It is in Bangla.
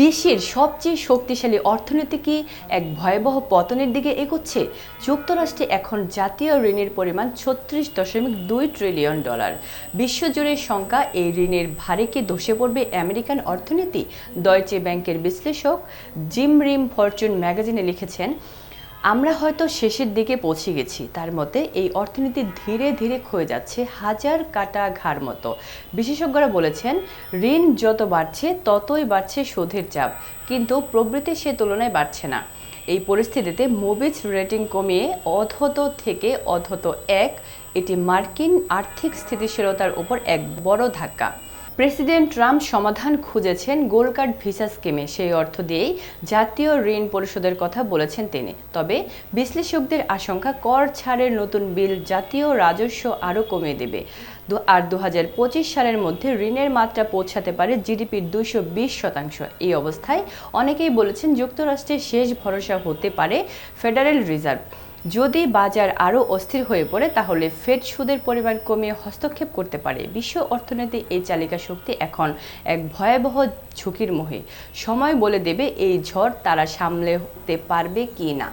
বিশ্বের সবচেয়ে শক্তিশালী অর্থনীতি কি এক ভয়াবহ পতনের দিকে এগোচ্ছে? যুক্তরাষ্ট্রে এখন জাতীয় ঋণের পরিমাণ ছত্রিশ দশমিক দুই ট্রিলিয়ন ডলার। বিশ্বজুড়ে সংখ্যা এই ঋণের ভারে কি ধসে পড়বে আমেরিকান অর্থনীতি? দয়চে ব্যাংকের বিশ্লেষক জিম রিম ফরচুন ম্যাগাজিনে লিখেছেন আমরা হয়তো শেষের দিকে পৌঁছে গেছি। তার মতে এই অর্থনীতি ধীরে ধীরে ক্ষয়ে যাচ্ছে হাজার কাটা ঘাড় মতো। বিশেষজ্ঞরা বলেছেন, ঋণ যত বাড়ছে, ততই বাড়ছে সুদের চাপ, কিন্তু প্রবৃত্তি সে তুলনায় বাড়ছে না। এই পরিস্থিতিতে মোবিজ রেটিং কমিয়ে অধত থেকে অধত এক, এটি মার্কিন আর্থিক স্থিতিশীলতার উপর এক বড় ধাক্কা। প্রেসিডেন্ট ট্রাম্প সমাধান খুঁজেছেন গোল্ড কার্ড ভিসা স্কিমে। সেই অর্থ দিয়েই জাতীয় ঋণ পরিশোধের কথা বলেছেন তিনি। তবে বিশ্লেষকদের আশঙ্কা, কর ছাড়ের নতুন বিল জাতীয় রাজস্ব আরও কমিয়ে দেবে। আর দু হাজার পঁচিশ সালের মধ্যে ঋণের মাত্রা পৌঁছাতে পারে জিডিপির দুশো শতাংশ। এই অবস্থায় অনেকেই বলেছেন যুক্তরাষ্ট্রের শেষ ভরসা হতে পারে ফেডারেল রিজার্ভ। যদি বাজার আরও অস্থির হয়ে পড়ে, তাহলে ফেড সুদের পরিমাণ কমিয়ে হস্তক্ষেপ করতে পারে বিশ্ব অর্থনীতি। এই চালিকা শক্তি এখন এক ভয়াবহ ঝুঁকির মোহে। সময় বলে দেবে এই ঝড় তারা সামলেতে পারবে কি না।